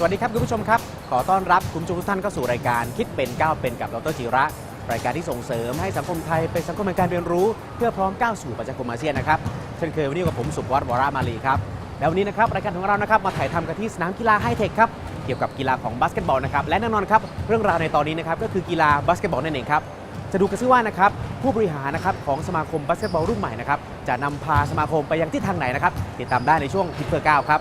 สวัสดีครับคุณผู้ชมครับ ขอต้อนรับคุณผู้ชมทุกท่านเข้าสู่รายการคิดเป็นก้าวเป็นกับดรจิระรายการที่ส่งเสริมให้สังคมไทยเป็นสังคมแห่งการเรียนรู้ เพื่อพร้อมก้าวสู่ประชาคมอาเซียนนะครับเช่นเคยวันนี้กับผมสุภวัฒน์วรามาลีครับแล้ววันนี้นะครับรายการของเรานะครับมาถ่ายทำกันที่สนามกีฬาไฮเทคครับเกี่ยวกับกีฬาของบาสเกตบอลนะครับและแน่นอนครับเรื่องราวในตอนนี้นะครับก็คือกีฬาบาสเกตบอลนั่นเองครับจะดูกันซิว่านะครับผู้บริหารนะครับของสมาคมบาสเกตบอลรุ่นใหม่นะครับจะนำพาสมาคมไปยังที่ทางไหนนะครับติดตามได้ในช่วงพิเพื่อก้าครับ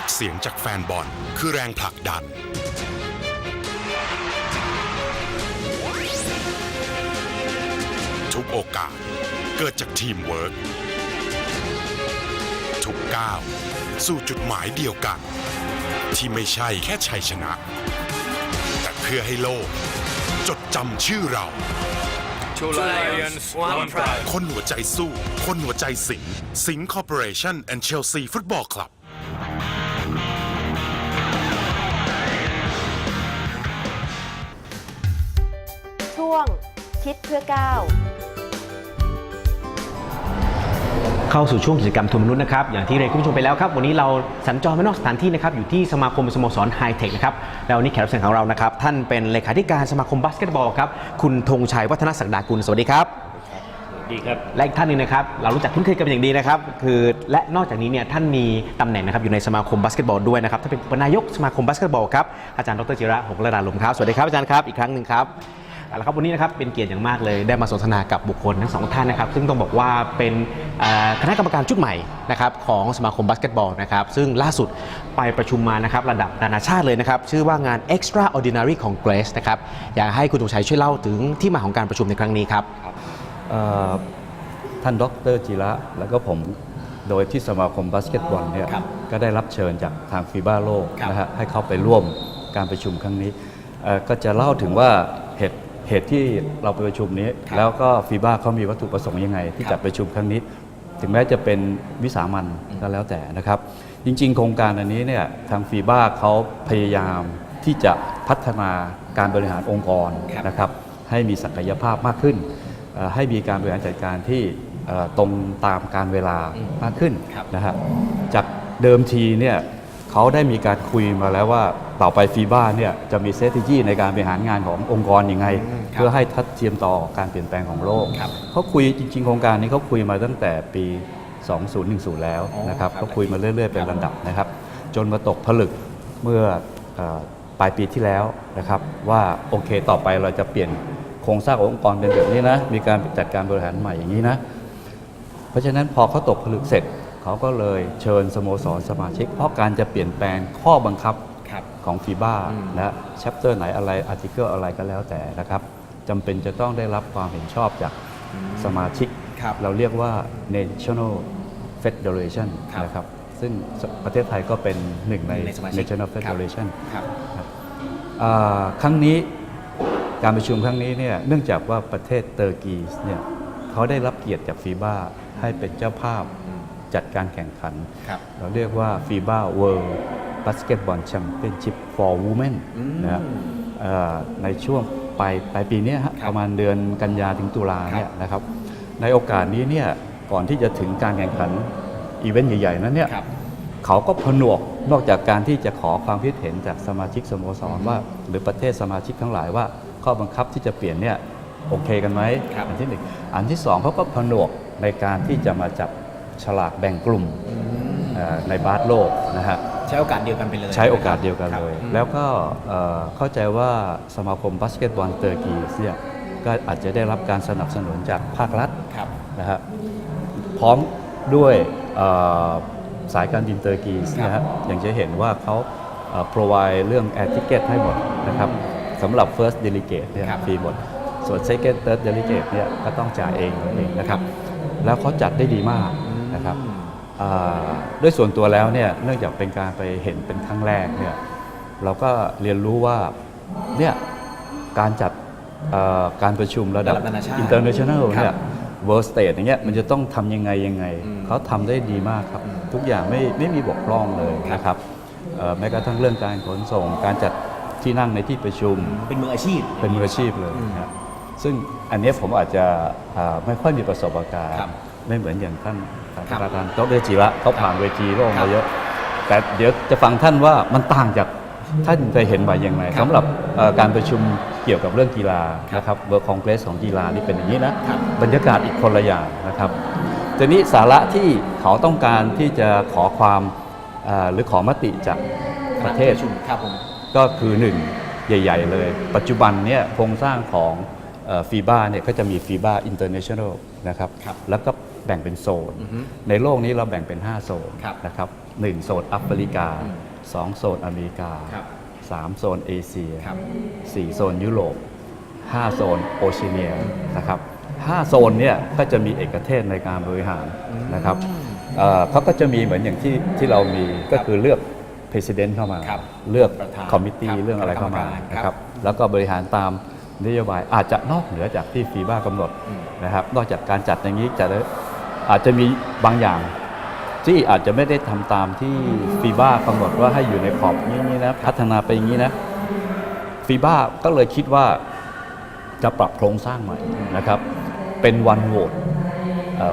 ทุกเสียงจากแฟนบอลคือแรงผลักดัน ทุกโอกาสเกิดจากทีมเวิร์กทุกก้าวสู่จุดหมายเดียวกัน ที่ไม่ใช่แค่ชัยชนะ แต่เพื่อให้โลก จดจำชื่อเรา Two lions, one pride. คนหัวใจสู้ คนหัวใจสิงห์สิงห์คอร์ปอเรชั่นและเคิดเพื่อก้าวเข้าสู่ช่วงกิจกรรมทุนมนุษย์นะครับอย่างที่เรียนคุณผู้ชมไปแล้วครับวันนี้เราสัญจรไปนอกสถานที่นะครับอยู่ที่สมาคมสโมสรไฮเทคนะครับแล้ววันนี้แขกรับเชิญของเรานะครับท่านเป็นเลขาธิการสมาคมบาสเกตบอลครับคุณธงชัยวัฒนศักดากุลสวัสดีครับดีครับและอีกท่านหนึ่งนะครับเรารู้จักคุ้นเคยกันเป็นอย่างดีนะครับคือและนอกจากนี้เนี่ยท่านมีตำแหน่งนะครับอยู่ในสมาคมบาสเกตบอลด้วยนะครับท่านเป็นอุปนายกสมาคมบาสเกตบอลครับอาจารย์ดรจิระหงส์ระดาลมครับสวัสดีครับอาจารย์ครับอีกครั้งหนึ่งครับ เอาละครับวันนี้นะครับเป็นเกียรติอย่างมากเลยได้มาสนทนากับบุคคลทั้งสองท่านนะครับ ซึ่งต้องบอกว่าเป็นเอ่อคณะกรรมการชุดใหม่นะครับของสมาคมบาสเกตบอลนะครับซึ่งล่าสุดไปประชุมมานะครับระดับนานาชาติเลยนะครับ ชื่อว่างาน Extraordinary Congress นะครับอยากให้คุณธงชัยช่วยเล่าถึงที่มาของการประชุมในครั้งนี้ครับ เอ่อท่านดรจิระแล้วก็ผมโดยที่สมาคมบาสเกตบอลเนี่ยครับก็ได้รับเชิญจากทางฟีบ้าโลกครับ นะฮะให้เข้าไปร่วมการประชุมครั้งนี้เอ่อก็จะเล่าถึงว่าเหตุ เหตุที่เราไปประชุมนี้ครับแล้วก็ฟีบ้าเขามีวัตถุประสงค์ยังไง ที่ครับจัดประชุมครั้งนี้ ถึงแม้จะเป็นวิสามันก็แล้วแต่นะครับ จริง ๆ โครงการอันนี้เนี่ยทางฟีบ้าเขาพยายามที่จะพัฒนาการบริหารองค์กรครับนะครับให้มีศักยภาพมากขึ้นเอ่อให้มีการบริหารจัดการที่เอ่อตรงตามการเวลามากขึ้นครับนะฮะจากเดิมทีเนี่ย เขาได้มีการคุยมาแล้วว่าต่อไปฟีบ้าเนี่ยจะมีเซต t ในการบริหารงานขององค์กรยังไงอืมครับเพื่อให้ทัดเทียมต่อการเปลี่ยนแปลงของโลกครับเขาคุยจริงๆโครงการนี้เขาคุยมาตั้งแต่ปี 2010 แล้วอ๋อนะครับครับเขาคุยมาเรื่อยๆเป็นครับลำดับนะครับ จนมาตกผลึกเมื่อเอ่อปลายปีที่แล้วนะครับว่าโอเคต่อไปเราจะเปลี่ยนโครงสร้างขององค์กรเป็นแบบนี้นะ มีการจัดการบริหารใหม่อย่างนี้นะ เพราะฉะนั้นพอเขาตกผลึกเสร็จ เขาก็เลยเชิญสโมสรสมาชิก เพราะการจะเปลี่ยนแปลงข้อบังคับครับของฟีบ้าอืมนะแชปเตอร์ไหนอะไรอาร์ติเกิลอะไรก็แล้วแต่นะครับจำเป็นจะต้องได้รับความเห็นชอบจากสมาชิกครับเราเรียกว่า National Federation ครับนะครับซึ่งประเทศไทยก็เป็นหนึ่งในในสมาชิก National ครับ Federation ครับอ่าครั้งนี้การประชุมครั้งนี้เนี่ยเนื่องจากว่าประเทศเตอร์กีเนี่ยเขาได้รับเกียรติจากฟีบ้าให้เป็นเจ้าภาพ จัดการแข่งขันครับเราเรียกว่า FIBA World Basketball Championship for Women อืมนะฮะเอ่อในช่วงปลายปลายปีเนี้ยฮะครับประมาณเดือนกันยาถึงตุลาเนี่ยนะครับในโอกาสนี้เนี่ยก่อนที่จะถึงการแข่งขันอีเวนต์ใหญ่ๆนั้นเนี่ยครับเขาก็ผนวกนอกจากการที่จะขอความคิดเห็นจากสมาชิกสโมสรว่า หรือประเทศสมาชิกทั้งหลายว่า ข้อบังคับที่จะเปลี่ยนเนี่ยโอเคกันไหมครับอันที่หนึ่งอันที่สองเขาก็ผนวกในการที่จะมาจับ ฉลากแบ่งกลุ่มเอ่อในบาสโลกนะฮะใช้โอกาสเดียวกันไปเลย ใช้โอกาสเดียวกันเลยครับแล้วก็เอ่อเข้าใจว่าสมาคมบาสเกตบอลเตอร์กีเนี่ยก็อาจจะได้รับการสนับสนุนจากภาครัฐครับนะฮะพร้อมด้วยเอ่อสายการบินเตอร์กีนะฮะอย่างจะเห็นว่าเขาเอ่อ provide เรื่อง air ticket ให้หมดนะครับสำหรับ first delegate เนี่ยครับฟรีหมด ส่วน second third delegate เนี่ยก็ต้องจ่ายเองเองนะครับ แล้วเขาจัดได้ดีมาก นะครับอ่าด้วยส่วนตัวแล้วเนี่ยเนื่องจากเป็นการไปเห็นเป็นครั้งแรกเนี่ยเราก็เรียนรู้ว่าเนี่ยการจัดเอ่อการประชุมระดับระดับนานาชาติ international ครับเนี่ย world stage อย่างเงี้ยมันจะต้องทำยังไงยังไงอืมเขาทำได้ดีมากครับ ทุกอย่างไม่ไม่มีบกพร่องเลยนะครับเอ่อแม้กระทั่งเรื่องการขนส่ง การจัดที่นั่งในที่ประชุม เป็นมืออาชีพ เป็นมืออาชีพเลยนะครับซึ่งอันเนี้ยผมอาจจะอ่าไม่ค่อยมีประสบการณ์ครับไม่เหมือนอย่างท่านศาสครัตบราจารย์ดรจิระเขาผ่านเวทีโลกครัมาบเยอะ แต่เดี๋ยวจะฟังท่านว่ามันต่างจากท่านไปเห็นมาอย่างไรครับสำหรับเอ่อการประชุมเกี่ยวกับเรื่องกีฬานะครับเบอร์คองเกรสของกีฬานี่เป็นอย่างนี้นะครับบรรยากาศอีกคนละอย่างนะครับทีนี้สาระที่เขาต้องการที่จะขอความอ่าหรือขอมติจากประเทศครับผมก็คือหนึ่งใหญ่ ๆ เลย ปัจจุบันเนี่ยโครงสร้างของฟีบ้าเนี่ยก็จะมีฟีบ้าอินเตอร์เนชั่นแนลนะครับครับแล้วก็ แบ่งเป็นโซนอือฮึในโลกนี้เราแบ่งเป็น 5 โซนครับนะครับหนึ่งโซนแอฟริกาอืมสองโซนอเมริกาครับสามโซนเอเชียครับสี่โซนยุโรปห้าโซนโอเชียเนียนะครับห้าโซนเนี่ยก็จะมีเอกเทศในการบริหารนะครับเอ่อเขาก็จะมีเหมือนอย่างที่ที่เรามีก็คือเลือก president เข้ามาครับเลือกประธานคอมมิตี้ครับเรื่องอะไรเข้ามากรรมการนะคครัรับบแล้วก็บริหารตามนโยบายอาจจะนอกเหนือจากที่ฟีบ้ากำหนดอืมนะครับ นอกจากการจัดอย่างนี้จะได้ อาจจะมีบางอย่าง ที่อาจจะไม่ได้ทำตามที่ฟีบ้ากำหนดว่าให้อยู่ในขอบนี้ๆนะพัฒนาไปอย่างนี้นะฟีบ้าก็เลยคิดว่าจะปรับโครงสร้างใหม่นะครับ เป็นวันโหวต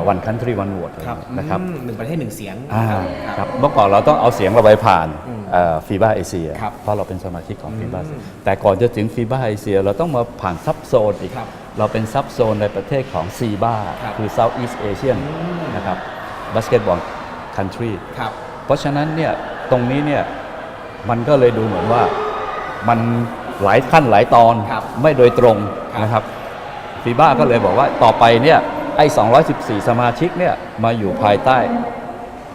วันคันทรีวันโหวตครับนะครับอืมหนึ่งประเทศหนึ่งเสียงอ่าคครัรับบเมื่อก่อนเราต้องเอาเสียงเราไปผ่านอืม ฟีบ้าเอเชียครับเพราะเราเป็นสมาชิกของฟีบ้าอืมแต่ก่อนจะถึงฟีบ้าเอเชียเราต้องมาผ่านซับโซนอีก ครับเราเป็นซับโซนในประเทศของซีบ้าครับ คือ Southeast Asian นะครับบาสเกตบอลคันทรีครับ เพราะฉะนั้นเนี่ยตรงนี้เนี่ยมันก็เลยดูเหมือนว่ามันหลายขั้นหลายตอนครับไม่โดยตรงครับ นะครับฟีบ้าก็เลยบอกว่าต่อไปเนี่ยไอ้ 214 สมาชิกเนี่ยมาอยู่ภายใต้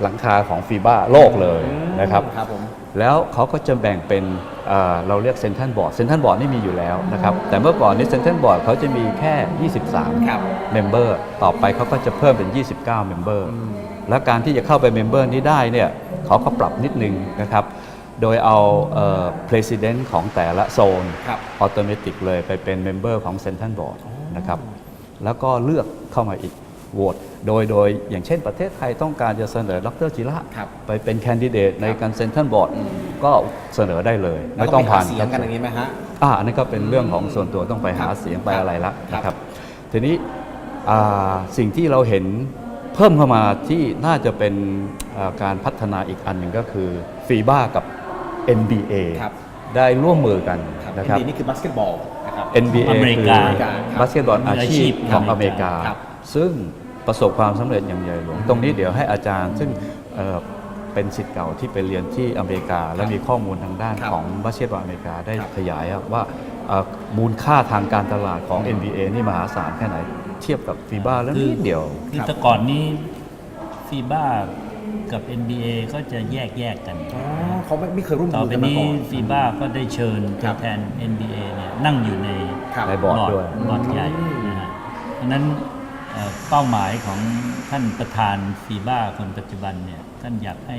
หลังคาของฟีบ้าโลกเลยนะครับ ครับผม แล้วเขาก็จะแบ่งเป็นอ่าเราเรียกเซนทันบอร์ดเซนทันบอร์ดนี่มีอยู่แล้วนะครับแต่เมื่อก่อนนี้เซนทันบอร์ดเขาจะมีแค่ 23ครับเมมเบอร์ต่อไปเขาก็จะเพิ่มเป็น 29เมมเบอร์และการที่จะเข้าไปเมมเบอร์นี้ได้เนี่ยเขาก็ปรับนิดนึงนะครับโดยเอาเอ่อ president ของแต่ละโซนครับออโตเมติกเลยไปเป็นเมมเบอร์ของเซนทันบอร์ดนะครับแล้วก็เลือกเข้ามาอีก โหวตโดยโดยอย่างเช่นประเทศไทยต้องการจะเสนอดรจิระครับไปเป็นแคนดิเดตในการเซ็นทรัลบอร์ดก็เสนอได้เลยแล้วไม่ก็ต้องไปหผ่านเสียงกันอย่างนี้ไหมฮะอ่าอันนี้ก็เป็นเรื่องของส่วนตัวต้องไปหาครับเสียงไปครับอะไรละครับนะครับ ทีนี้อ่าสิ่งที่เราเห็นเพิ่มเข้ามาที่น่าจะเป็นอ่าการพัฒนาอีกอันหนึ่งก็คือฟีบ้ากับ NBA ครับได้ร่วมมือกันครับนะครับ NBA นี่คือบาสเกตบอลนะครับ NBA อเมริคือกาบาสเกตบอลอาชีพของอเมริกาครับซึ่ง ประสบความสำเร็จอย่างใหญ่หลวง ตรงนี้เดี๋ยวให้อาจารย์ ซึ่งเอ่อเป็นสิทธิ์เก่าที่ไปเรียนที่อเมริกา และมีข้อมูลทางด้านครับของบาสเกตบอลอเมริกาได้ครับขยายว่าเอ่อมูลค่าทางการตลาดของ NBA นี่มหาศาลแค่ไหน เทียบกับฟีบ้าแล้วนิดเดียวคือครับแต่ก่อนนี้ฟีบ้ากับ NBA ก็จะแยกแยกกันอ๋อเขาไม่ไม่เคยร่วมต่อมือไปกันมานี้ก่อนฟีบ้าก็ได้เชิญครัตัวบแทน NBA เนี่ยนั่งอยู่ในครับในบอร์ดด้วยบอร์ดใหญ่นะฮะเพราะฉะนั้น เอ่อเป้าหมายของท่านประธานฟีบ้าคนปัจจุบันเนี่ยท่านอยากให้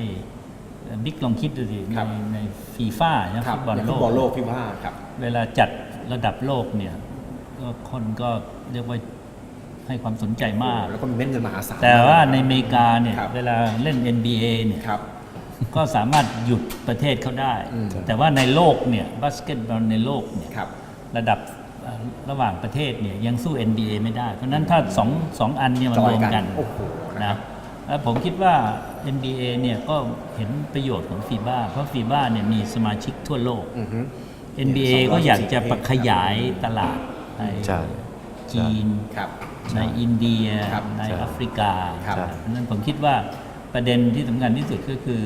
เอ่อบิ๊กลองคิดดูสิคในรับ ในฟีฟ่านะครัฟุบตบอลในโลฟุตบอลโลกกพี่ว่าครับ เวลาจัดระดับโลกเนี่ยก็คนก็เรียกว่าให้ความสนใจมาก แล้วก็มีเม็ดเงินมหาศาล แต่ว่าในอเมริกาเนี่ยครับ เวลาเล่น NBA เนี่ยครับ ก็สามารถหยุดประเทศเขาได้ อืม แต่ว่าในโลกเนี่ยบาสเกตบอลในโลกเนี่ยครับ ระดับเอ่อ ระหว่างประเทศเนี่ยยังสู้ NBA ไม่ได้ เพราะฉะนั้นถ้าสองสองอันเนี่ยมันจรอยวมกันกันโอ้โหนะแล้วผมคิดว่า NBA เนี่ยก็เห็นประโยชน์ของฟีบ้าเพราะฟีบ้าเนี่ยมีสมาชิกทั่วโลกอือฮึ NBA ก็อยากจะประขยายตลาดในใช่จีนครับในอินเดียครับในใช่แอฟริกาครับเพราะฉะนั้นผมคิดว่าประเด็นที่สำคัญที่สุดก็คือ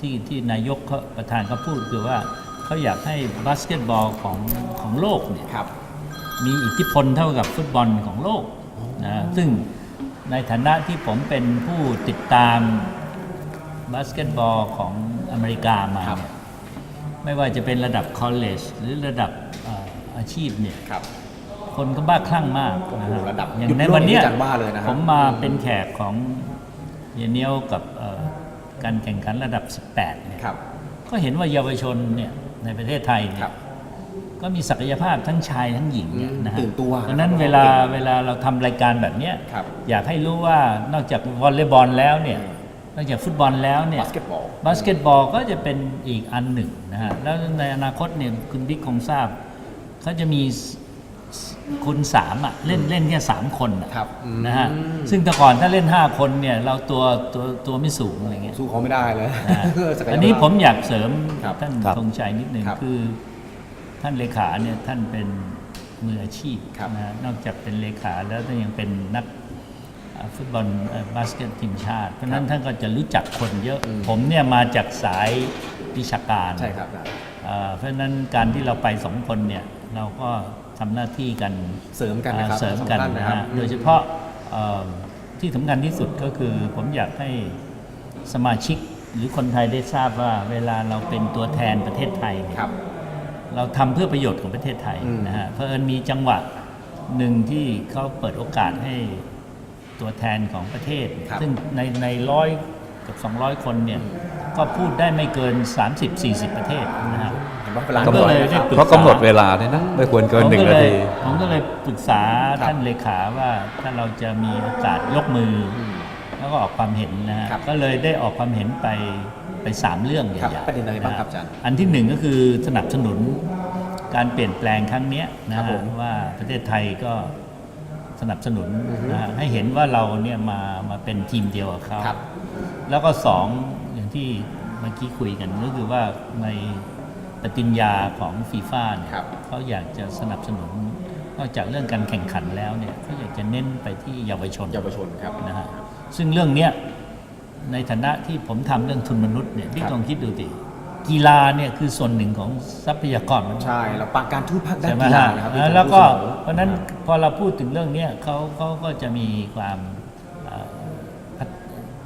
ที่ที่นายกเขาประธานเขาพูดคือว่า เขาอยากให้บาสเกตบอลของของโลกเนี่ยครับ มีอิทธิพลเท่ากับฟุตบอลของโลกนะซึ่งในฐานะที่ผมเป็นผู้ติดตามบาสเกตบอลของอเมริกามาครับเนี่ยไม่ว่าจะเป็นระดับคอลเลจหรือระดับเอ่ออาชีพเนี่ยครับคคนก็บ้าคลั่งมากโอ้โหนะฮระดับอย่างหยุดในโลกวันเนี้ยนี่อาจารย์ว่าเลยนะครับผมมาอืมเป็นแขกของเยเนียวกับเอ่อการแข่งขันระดับ 18เนี่ยครับก็เห็นว่าเยาวชนเนี่ย ในประเทศไทยเนี่ครัยบ ก็มีศักยภาพทั้งชายทั้งหญิงเนี่ยอืมนะฮะตื่นตัวเพราะฉะนั้นเวลาเวลาเราทำรายการแบบเนี้ยครับ อยากให้รู้ว่านอกจากวอลเลย์บอลแล้วเนี่ยนอกจากฟุตบอลแล้วเนี่ย บาสเกตบอล บาสเกตบอลก็จะเป็นอีกอันหนึ่งนะฮะ แล้วในอนาคตเนี่ยคุณบิ๊กคงทราบเขาจะมีส คุณสามอะเล่นเล่นแค่สามคนอะครับอืมนะฮะซึ่งแต่ก่อนถ้าเล่น5คนเนี่ยเราตัวตัวตัวไม่สูงอะไรเงี้ย สู้เขาไม่ได้เลยนะฮะศักยภาพ อันนี้ผมอยากเสริมครับท่านครับธงชัยนิดหนึ่งครับคือท่านเลขาเนี่ยท่านเป็นมืออาชีพครับนะฮะนอกจากเป็นเลขาแล้วท่านยังเป็นนักอ่าฟุตบอลเอ่อบาสเกตทีมชาติ เพราะฉะนั้นท่านก็จะรู้จักคนเยอะผมเนี่ยมาจากสายวิชาการ ใช่ครับอาจารย์อ่าเพราะฉะนั้นการที่เราไปสองคนเนี่ยเราก็ ทำหน้าที่กันเสริมกันนะครับอ่าเสริมกันสองท่านนะนะครับฮะโดยเฉพาะเอ่อที่สำคัญที่สุดก็คือผมอยากให้สมาชิกหรือคนไทยได้ทราบว่าเวลาเราเป็นตัวแทนประเทศไทยเนี่ย ครับ เราทำเพื่อประโยชน์ของประเทศไทยอืมนะฮะเพราะเอิญมีจังหวะหนึ่งที่เขาเปิดโอกาสให้ตัวแทนของประเทศ ครับ ซึ่งในในร้อยกับ 200 คนเนี่ยก็พูดได้ไม่เกิน 30-40 ประเทศนะฮะเห็นว่าเวลาผมก็เลยได้ปรึกษา เพราะกำหนดเวลาเนี่ยนะไม่ควรเกินหนึ่งผมก็นาเลยที ผมก็เลยปรึกษาครับท่านเลขาว่าถ้าเราจะมีโอกาสยกมืออมแล้วก็ออกความเห็นนะฮะครับก็เลยได้ออกความเห็นไปไปสามเรื่องใหครับญ่ๆประเด็นอะไรบ้างฮครับอาจารย์อันที่หนึ่งก็คือสนับสนุนการเปลี่ยนแปลงครั้งเนี้ยนะครับผฮะมว่าประเทศไทยก็สนับสนุนอือฮึนะฮะให้เห็นว่าเราเนี่ยมามาเป็นทีมเดียวกับเขา ครับ แล้วก็สองอย่างที่เมื่อกี้คุยกันก็คือว่าใน ปฏิญญาของฟีฟ่าเนี่ยครับเขาอยากจะสนับสนุนนอกจากเรื่องการแข่งขันแล้วเนี่ยเขาอยากจะเน้นไปที่เยาวชนเยาวชนครับนะฮะซึ่งเรื่องเนี้ยในฐานะที่ผมทำเรื่องทุนมนุษย์เนี่ยพี่ครับลองคิดดูดิกีฬาเนี่ยคือส่วนหนึ่งของทรัพยากรมนุษย์ใช่แล้วปากการทูตภาคด้านใช่ไหมกีฬาฮะนะครับอ่าแล้วก็เพราะฉะนั้นพอเราพูดถึงเรื่องเนี้ยเขาเขาก็จะมีความเอ่อประ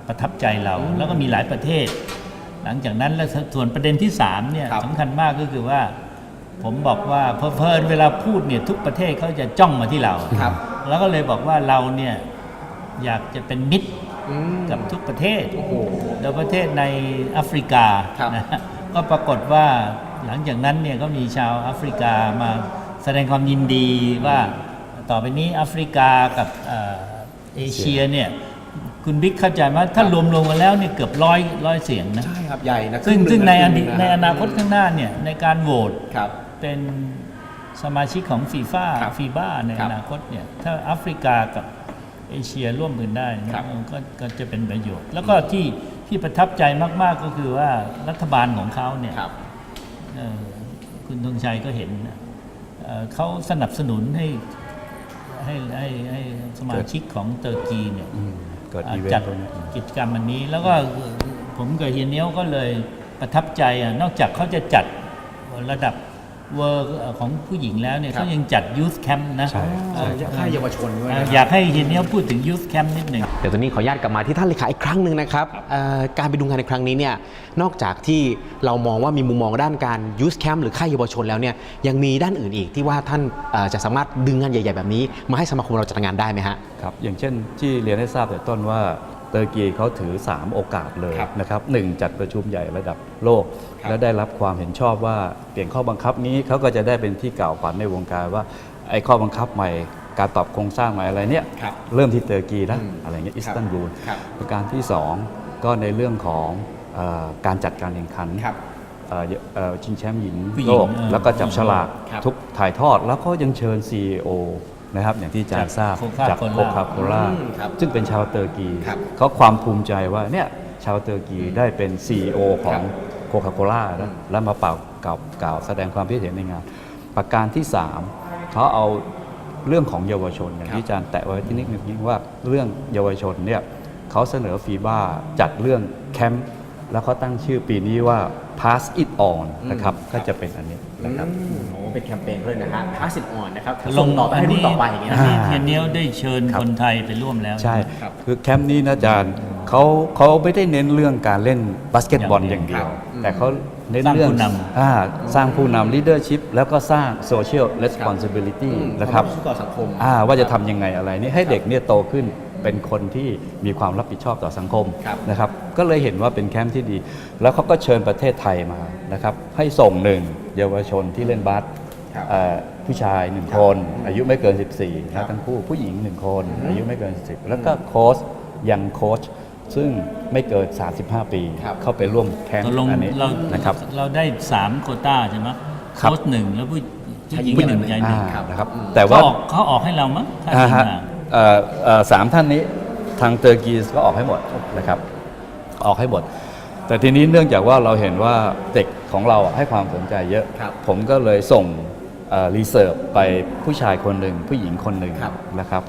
ประทับใจเรา แล้วก็มีหลายประเทศ หลังจากนั้นแล้วส่วนประเด็นที่สามเนี่ยครับสำคัญมากก็คือว่า ผมบอกว่าเพอเพลินเวลาพูดเนี่ยทุกประเทศเขาจะจ้องมาที่เราครับ แล้วก็เลยบอกว่าเราเนี่ยอยากจะเป็นมิตรอืมกับทุกประเทศโอ้โหโดยประเทศในแอฟริกาครับนะฮะก็ปรากฏว่าหลังจากนั้นเนี่ยก็มีชาวแอฟริกามาแสดงความยินดีว่าต่อไปนี้แอฟริกากับเอ่อเอเชียเนี่ย คุณบิ๊กเข้าใจไหมถ้ารวมรวมๆกันแล้วเนี่ยเกือบร้อยร้อยเสียงนะ ใช่ครับใหญ่นะซึ่งครึ่ซึ่งหในอครึ่ดีตหงะในอนาคตข้างหน้าเนี่ยในการโหวตครับเป็นสมาชิกของฟีฟ่าครับฟีบ้าในครัอบนาคตเนี่ยถ้าแอฟริกากับเอเชียร่วมมือได้เนี่ยครับก็ก็จะเป็นประโยชน์ แล้วก็ที่ที่ประทับใจมาก ๆ ก็คือว่ารัฐบาลของเขาเนี่ยครับเอ่อคุณธงชัยก็เห็นนะเอ่อเขาสนับสนุนให้ให้ให้ให้สมาชิกของเตอร์กีเนี่ยอืม เกิดอ่าอีเวนจัดต์ตรงนี้ กิจกรรมอันนี้ แล้วก็ผมกับเฮียเนี้ยวก็เลยประทับใจอะนอกจากเขาจะจัดระดับ เวอร์ของผู้หญิงแล้วเนี่ยครับเขายังจัดยูสแคมป์นะใช่เอ่อค่ายเยาวชนด้วยอ่านะอยากให้เฮียเนี้ยวพูดถึงยูสแคมป์นิดหนึ่งเดี๋ยวตอนนี้ขออนุญาตกลับมาที่ท่านเลขาอีกครั้งหนึ่งนะครับเอ่อการไปดูงานในครั้งนี้เนี่ยนอกจากที่เรามองว่ามีมุมมองด้านการยูสแคมป์หรือค่ายเยาวชนแล้วเนี่ยยังมีด้านอื่นอีกที่ว่าท่านเอ่อจะสามารถดึงงานใหญ่ ๆ แบบนี้ มาให้สมาคมเราจัดงานได้ไหมฮะครับอย่างเช่นที่เรียนให้ทราบแต่ต้นว่าเตอร์กีเขาถือ 3 โอกาสเลยครับนะครับหนึ่งจัดประชุมใหญ่ระดับโลกครับ และได้รับความเห็นชอบว่าเปลี่ยนข้อบังคับนี้เขาก็จะได้เป็นที่กล่าวขวัญในวงการว่าไอ้ข้อบังคับใหม่การปรับโครงสร้างใหม่อะไรเนี่ยครับเริ่มที่เตอร์กีนะอืมอะไรเงี้ยครับอิสตันบูลครับประการที่ 2 ก็ในเรื่องของเออการจัดการแข่งขันครับเอ่อเอ่อชิงแชมป์หญิงผู้หญิงโลกเออแล้วก็จับฉลากครับทุกถ่ายทอดแล้วก็ยังเชิญ CEO นะครับอย่างที่อาจารย์ทราบจาก Coca-Cola โคคาโคล่าอืมครับซึ่งเป็นชาวเตอร์กีครับเขาความภูมิใจว่าเนี่ยชาวเตอร์กีได้เป็น CEO ขอครังบ โคคาโคล่าอืแล้วมแล้วมาเป่ากล่าวกล่าวแสดงความคิดเห็นในงาน ประการที่ 3เขาเอาเรื่องของเยาวชนอย่างที่อาจารย์แตะไว้ที่นิดนึงว่าเรื่องเยาวชนเนี่ยเขาเสนอฟีบ้าจัดเรื่องแคมป์แล้วเขาตั้งชื่อปีนี้ว่า pass it on นะครับอืมก็จะเป็นอันนี้นะครับอืมโอ้เป็นแคมเปญเลยนะฮะพาสิบออนนะครับลส่งงต่อไปให้รุ่นต่อไปอย่างเงี้ยอันนะนี้อ่าเฮียเนี้ยวได้เชิญครับคนไทยไปร่วมแล้ว ใช่ครับคือแคมป์นี้นะอาจารย์เขาเขาไม่ได้เน้นเรื่องการเล่นบาสเกตบอลอย่างเดียวครับอืม แต่เขาเน้นสร้างเรื่องผู้นำอ่าสร้างผู้นำ leadership แล้วก็สร้าง social responsibility นะครับต่อสังคม อ่าว่าจะทำยังไงอะไรนี่ให้เด็กเนี่ยโตขึ้นเป็นคนที่มีความรับผิดชอบต่อสังคมครับ นะครับ ก็เลยเห็นว่าเป็นแคมป์ที่ดี แล้วเขาก็เชิญประเทศไทยมานะครับให้ส่งหนึ่งเยาวชนที่เล่นบาส ครับ เอ่อผู้ชายหนึ่งคน อายุไม่เกิน 14นะทั้งคู่ผู้หญิงหนึ่งคน อายุไม่เกิน 10 แล้วก็โค้ชยังโค้ช ซึ่งไม่เกิน 35 ปี ครับ เข้าไปร่วมแคมตกป์ลงอันนี้เรานะครับ เราได้สามโควต้าใช่ไหมครับ โค้ชหนึ่งแล้วผู้ผู้หญิงผู้หญิงหนึ่งหนึ่งชายหนึ่งอ่านะครับอืมแต่เขาว่า ออกเขาออกให้เรามั้งถ้าอ่าทีมฮะงานเอ่อเอ่อสามท่านนี้ทางเตอร์กีสก็ออกให้หมดนะครับ ออกให้หมด แต่ทีนี้เนื่องจากว่าเราเห็นว่าเด็กของเราให้ความสนใจเยอะ ครับผมก็เลยส่งรีเสิร์ฟไปผู้ชายคนหนึ่งผู้หญิงคนหนึ่งครับ นะครับ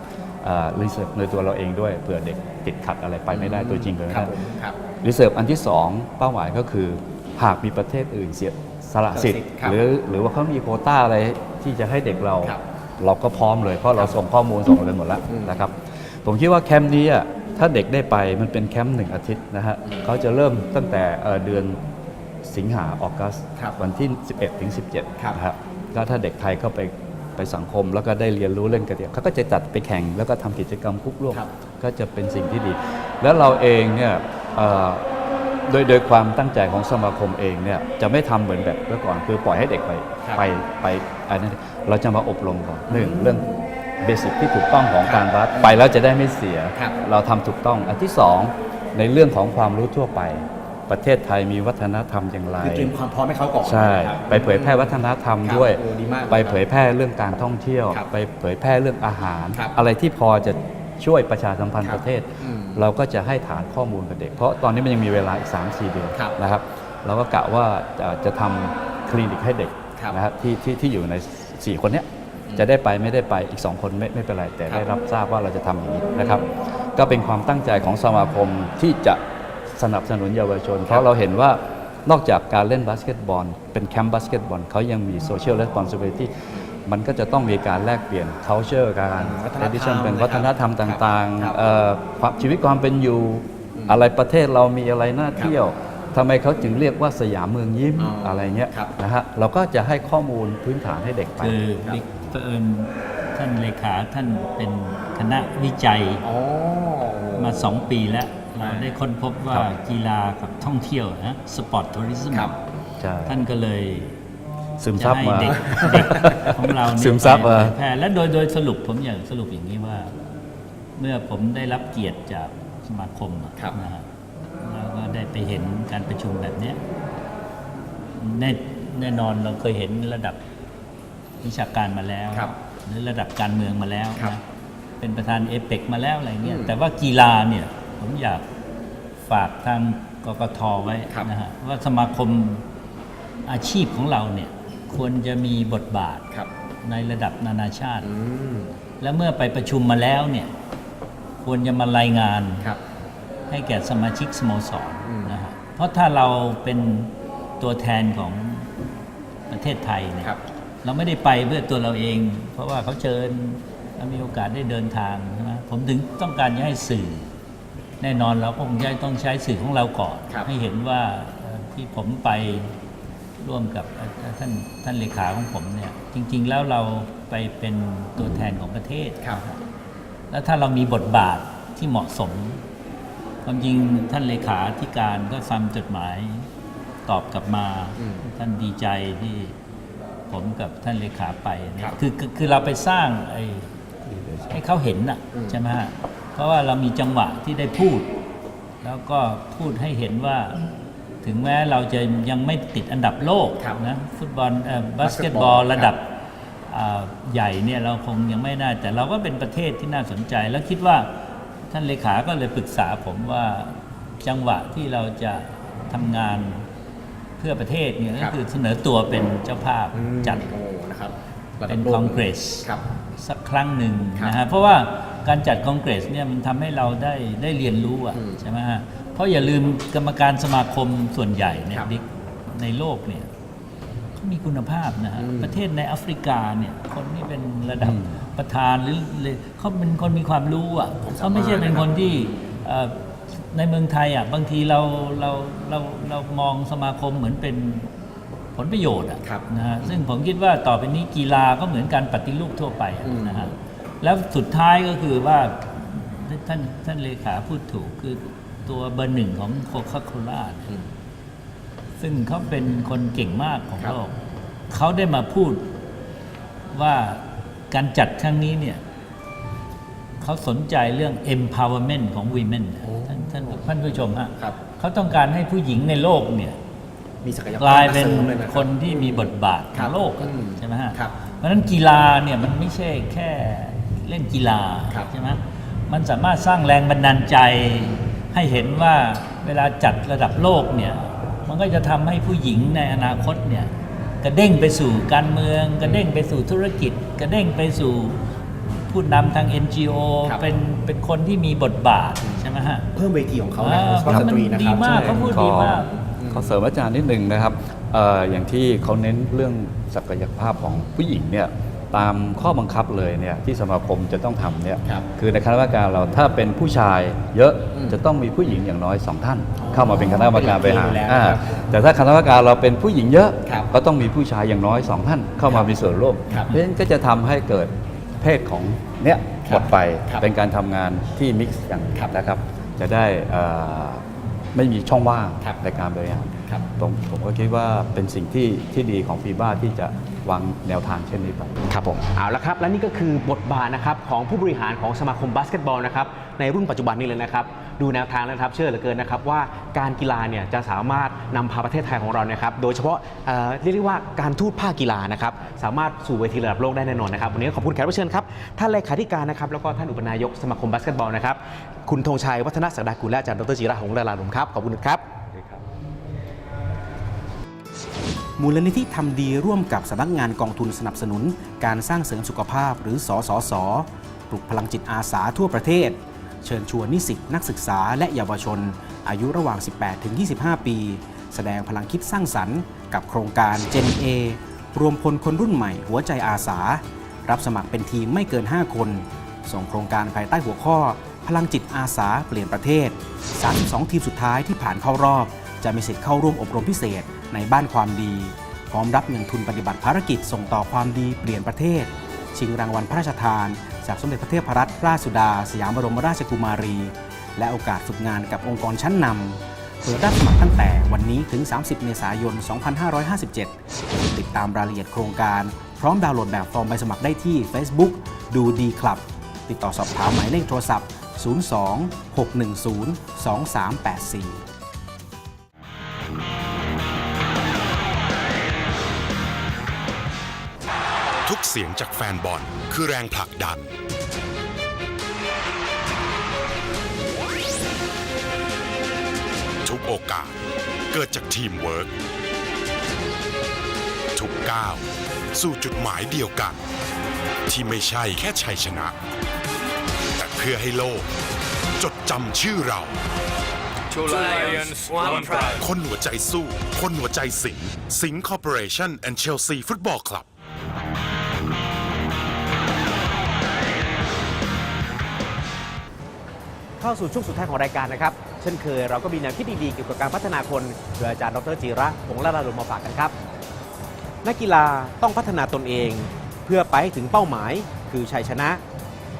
รีเสิร์ฟในตัวเราเองด้วยเผื่อเด็ก ติดขัดอะไรไปไม่ได้ตัวจริงเลยครับนะผมครับ รีเสิร์ฟอันที่ 2 เป้าหมายก็คือ หากมีประเทศอื่นเสียสละสิทธิ์ครับหรือหรือว่าเขามีโควต้าอะไรที่จะให้เด็กเราครับเราก็พร้อมเลยเพราะเราส่งข้อมูลส่งอะไรหมดแล้วอืมนะครับ ผมคิดว่าแคมป์นี้อะถ้าเด็กได้ไปมันเป็นแคมป์หนึ่งอาทิตย์นะฮะเขาจะเริ่มตั้งแต่เอ่อเดือนสิงหาออกัสครับวันที่ 11 ถึง 17ครับนะครับแล้วถ้าเด็กไทยก็ไป ไปสังคม แล้วก็ได้เรียนรู้เรื่องกติกาเขาก็จะจัดไปแข่งแล้วก็ทำกิจกรรมคุกร่วมครับก็จะเป็นสิ่งที่ดี แล้วเราเองเนี่ยเอ่อโดยโดยความตั้งใจของสมาคมเองเนี่ยจะไม่ทำเหมือนแบบเมื่อก่อนคือปล่อยให้เด็กไปครับไปไปอันนั้นเราจะมาอบรมก่อนหนึ่งเรื่องเบสิกที่ถูกต้องของการรัดไปแล้วจะได้ไม่เสียครับเราทำถูกต้องอันที่สองในเรื่องของความรู้ทั่วไป ประเทศไทยมีวัฒนธรรมอย่างไรคือเตรียมความพร้อมให้เขาก่อนใช่ครับ ไปเผยแพร่วัฒนธรรมครับด้วย โอ้ดีมากไปเผยแพร่เรื่องการท่องเที่ยว ครับไปเผยแพร่เรื่องอาหาร ครับอะไรที่พอจะช่วยประชาสัมพันธ์ครับประเทศ อืมเราก็จะให้ฐานข้อมูลกับเด็ก เพราะตอนนี้มันยังมีเวลาอีก 3-4 เดือนครับนะครับ เราก็กะว่าจะจะทำคลินิกให้เด็กครับนะครับที่ที่ที่อยู่ใน 4 คนเนี้ยจะได้ไปไม่ได้ไปอีก 2 คนไม่ไม่เป็นไร แต่ครับ ได้รับทราบว่าเราจะทำอย่างนี้นะครับ ก็เป็นความตั้งใจของสมาคมที่จะ สนับสนุนเยาวชน เพราะเราเห็นว่านอกจากการเล่นบาสเกตบอล เป็นแคมป์บาสเกตบอลเขายังมีโซเชียล r e s p o n s i b i l i t y มันก็จะต้องมีการแลกเปลี่ยน culture การวัฒนธรรม tradition เป็นนะครับวัฒนธรรมต่างครับๆเอ่อความชีวิตความเป็นอยู่อะไรประเทศเรามีอะไรน่าเที่ยวทำไมเขาจึงเรียกว่าสยามเมืองยิ้มอ๋อออะไรเงี้ยครับนะฮะเราก็จะให้ข้อมูลพื้นฐานให้เด็กไปคือบิ๊กเผอิญท่านเลขาท่านเป็นคณะวิจัยอ๋อมาสองปีแล้ว เราได้ค้นพบว่าครับกีฬากับท่องเที่ยวนะสปอร์ตทัวริซึมครับ ใช่ ท่านก็เลยซึมจะซับให้มาเด็กเด็กของเราเนี่ยซึมซับไปมา เผยแพร่และโดยโดยสรุปผมอยากสรุปอย่างนี้ว่า เมื่อผมได้รับเกียรติจากสมาคมอะครับ นะฮะแล้วก็ได้ไปเห็นการประชุมแบบเนี้ยแน่แน่นอนเราเคยเห็นระดับวิชาการมาแล้ว ครับหรือระดับการเมืองมาแล้วครับนะเป็นประธานเอเปกมาแล้วอะไรเงี้ยอืม แต่ว่ากีฬาเนี่ย ผมอยากฝากทางกกทไว้ครับนะฮะว่าสมาคมอาชีพของเราเนี่ยควรจะมีบทบาทครับในระดับนานาชาติอืมและเมื่อไปประชุมมาแล้วเนี่ยควรจะมารายงานครับให้แก่สมาชิกสโมสรอืมนะฮะเพราะถ้าเราเป็นตัวแทนของประเทศไทยเนี่ยครับเราไม่ได้ไปเพื่อตัวเราเอง เพราะว่าเขาเชิญเรามีโอกาสได้เดินทางใช่ไหมผมถึงต้องการจะให้สื่อ แน่นอนเราก็คงจะต้องใช้สื่อของเราก่อน ครับให้เห็นว่าเอ่อที่ผมไปร่วมกับเอ่อท่านท่านเลขาของผมเนี่ยจริง ๆ แล้วเราไปเป็นตัวแทนของประเทศ ครับ แล้วถ้าเรามีบทบาทที่เหมาะสม ความจริงท่านเลขาธิการก็ฟังจดหมายตอบกลับมา อืมท่านดีใจที่ผมกับท่านเลขาไปเนี่ครัยบคือคือคือเราไปสร้างไอ้ให้เขาเห็นน่ะอืม ใช่ไหมฮะ เพราะว่าเรามีจังหวะที่ได้พูด แล้วก็พูดให้เห็นว่า ถึงแม้เราจะยังไม่ติดอันดับโลกครับนะฟุตบอลเอ่อบาสเกตบอลบาสเกตบอลระดับอ่าใหญ่เนี่ยเราคงยังไม่ได้ แต่เราก็เป็นประเทศที่น่าสนใจ แล้วคิดว่าท่านเลขาก็เลยปรึกษาผมว่าจังหวะที่เราจะทำงานเพื่อประเทศเนี่ยคก็รับคือเสนอตัวเป็นเจ้าภาพอืมจัดโอ้นะครับะดัเป็บนโลกคอนเกรสครับสักครั้งหนึ่งครับนะฮะเพราะว่า การจัดคอนเกรสเนี่ยมันทำให้เราได้ได้เรียนรู้อะอืมใช่ไหมฮะเพราะอย่าลืมกรรมการสมาคมส่วนใหญ่เนี่ยครับบิ๊กในโลกเนี่ยเขามีคุณภาพนะฮะอืมประเทศในแอฟริกาเนี่ยคนที่เป็นระดับประธานหรือหรือเขาเป็นคนมีความรู้อะเขาไม่ใช่เป็นคนที่เอ่อในเมืองไทยอะบางทีเราเราเราเรามองสมาคมเหมือนเป็นผลประโยชน์อะครับนะฮะซึ่งผมคิดว่าต่อไปนี้กีฬาก็เหมือนการปฏิรูปทั่วไปอะอืมนะฮะ แล้วสุดท้ายก็คือว่าท่านท่านเลขาพูดถูกคือตัวเบอร์หนึ่งของโคคาโคล่าซึ่งเขาเป็นคนเก่งมากของครับโลกเขาได้มาพูดว่าการจัดครั้งนี้เนี่ยเขาสนใจเรื่อง empowerment ของ women ท่านท่านท่านผู้ชมฮะครับเขาต้องการให้ผู้หญิงในโลกเนี่ยมีศักยภาพกลายเป็นสริมลยะรับคนที่มีบทบาทครัในบโลกอะอืมใช่ไหมฮะครับเพราะฉะนั้นกีฬาเนี่ยมันไม่ใช่แค่ เล่นกีฬาครับใช่ไหมมันสามารถสร้างแรงบันดาลใจ ให้เห็นว่าเวลาจัดระดับโลกเนี่ยมันก็จะทำให้ผู้หญิงในอนาคตเนี่ยกระเด้งไปสู่การเมือง กระเด้งไปสู่ธุรกิจ กระเด้งไปสู่ผู้นำทาง NGO ครับเป็นเป็นคนที่มีบทบาทใช่ไหมฮะเพิ่มเวทีของเขานะอ่าโดยเฉพาะสตรีนะดีครับมากเขาพูดดีมากขอเสริมอาจารย์นิดหนึ่งนะครับเอ่ออย่างที่เขาเน้นเรื่องศักยภาพของผู้หญิงเนี่ย ตามข้อบังคับเลยเนี่ยที่สมาคมจะต้องทำเนี่ยครับคือในคณะกรรมการเราถ้าเป็นผู้ชายเยอะอืมจะต้องมีผู้หญิงอย่างน้อยสองท่านอ๋อเข้ามาเป็นคณะกรรมการบริหารเป็นหลักเกณฑ์อยู่แล้วอ่านะครับแต่ถ้าคณะกรรมการเราเป็นผู้หญิงเยอะ ครับก็ต้องมีผู้ชายอย่างน้อยสองท่าน เข้ามามีส่วนร่วมครับเพราะฉะนั้นก็จะทำให้เกิดเพศของเนี่ยคหรับมดไปครับเป็นการทำงานที่มิกซ์กันครับนะครับ จะได้เอ่อไม่มีช่องว่างครับ ในการบริหาร ครับ ผมผมก็คิดว่าเป็นสิ่งที่ที่ดีของฟีบ้าที่จะ วางแนวทางเช่นนี้ไป ครับผมเอาละครับ และนี่ก็คือบทบาทนะครับของผู้บริหารของสมาคมบาสเกตบอลนะครับในรุ่นปัจจุบันนี้เลยนะครับ ดูแนวทางแล้วครับเชื่อเหลือเกินนะครับว่าการกีฬาเนี่ยจะสามารถนำพาประเทศไทยของเรานะครับโดยเฉพาะเอ่อเรียกได้ว่าการทูตภาคกีฬานะครับสามารถสู่เวทีระดับโลกได้แน่นอนนะครับวันนี้ขอบคุณแขกรับเชิญครับท่านเลขาธิการนะครับแล้วก็ท่านอุปนายกสมาคมบาสเกตบอลนะครับคุณธงชัยวัฒนศักดากุลและอาจารย์ดรจิระหงส์ลาลาลุมครับขอบคุณครับ มูลนิธิทำดีร่วมกับสำนักงานกองทุนสนับสนุน การสร้างเสริมสุขภาพหรือสสส ปลุกพลังจิตอาสาทั่วประเทศ เชิญชวนนิสิตนักศึกษาและเยาวชน อายุระหว่าง 18 ถึง 25 ปี แสดงพลังคิดสร้างสรรค์กับโครงการ Gen A รวมพลคนรุ่นใหม่หัวใจอาสา รับสมัครเป็นทีมไม่เกิน 5 คน ส่งโครงการภายใต้หัวข้อ พลังจิตอาสาเปลี่ยนประเทศ 32 ทีมสุดท้ายที่ผ่านเข้ารอบ จะมีสิทธิ์เข้าร่วมอบรมพิเศษ ในบ้านความดี พร้อมรับเงินทุนปฏิบัติภารกิจส่งต่อความดีเปลี่ยนประเทศ ชิงรางวัลพระราชทาน จากสมเด็จพระเทพรัตนราชสุดา สยามบรมราชกุมารี และโอกาสฝึกงานกับองค์กรชั้นนำเปิดรับสมัครตั้งแต่วันนี้ถึง 30 เมษายน 2557 ติดตามรายละเอียดโครงการ พร้อมดาวน์โหลดแบบฟอร์มใบสมัครได้ที่ Facebook ดูดีคลับติดต่อสอบถามหมายเลขโทรศัพท์ 02 610 2384 เสียงจากแฟนบอลคือแรงผลักดัน ทุกโอกาสเกิดจากทีมเวิร์กทุกก้าวสู่จุดหมายเดียวกัน ที่ไม่ใช่แค่ชัยชนะ แต่เพื่อให้โลก จดจำชื่อเรา Two lions, one pride. คนหัวใจสู้ คนหัวใจสิงห์สิงห์คอร์ปอเรชั่นและเเข้าสู่ช่วงสุดท้ายของรายการนะครับ เช่นเคยเราก็มีแนวคิดดีๆเกี่ยวกับการพัฒนาคนโดยอาจารย์ดรจีระหงละลาลุมมาฝากกันครับ นักกีฬาต้องพัฒนาตนเอง เพื่อไปให้ถึงเป้าหมายคือชัยชนะ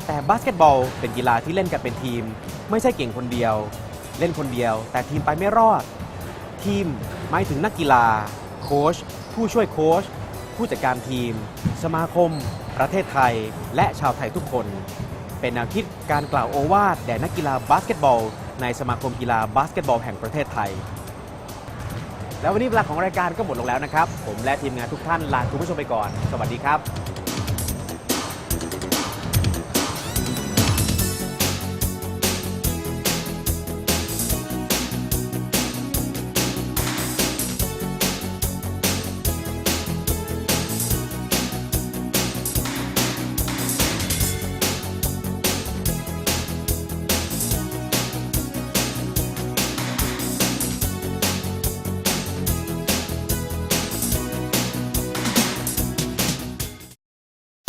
แต่บาสเกตบอลเป็นกีฬาที่เล่นกันเป็นทีม ไม่ใช่เก่งคนเดียว เล่นคนเดียว แต่ทีมไปไม่รอด ทีมหมายถึงนักกีฬา โค้ชผู้ช่วยโค้ชผู้จัดการทีม สมาคม ประเทศไทย และชาวไทยทุกคน เป็นแนวคิดการกล่าวโอวาทแด่นักกีฬาบาสเกตบอล ในสมาคมกีฬาบาสเกตบอลแห่งประเทศไทย แล้ววันนี้เวลาของรายการก็หมดลงแล้วนะครับ ผมและทีมงานทุกท่านลาคุณผู้ชมไปก่อน สวัสดีครับ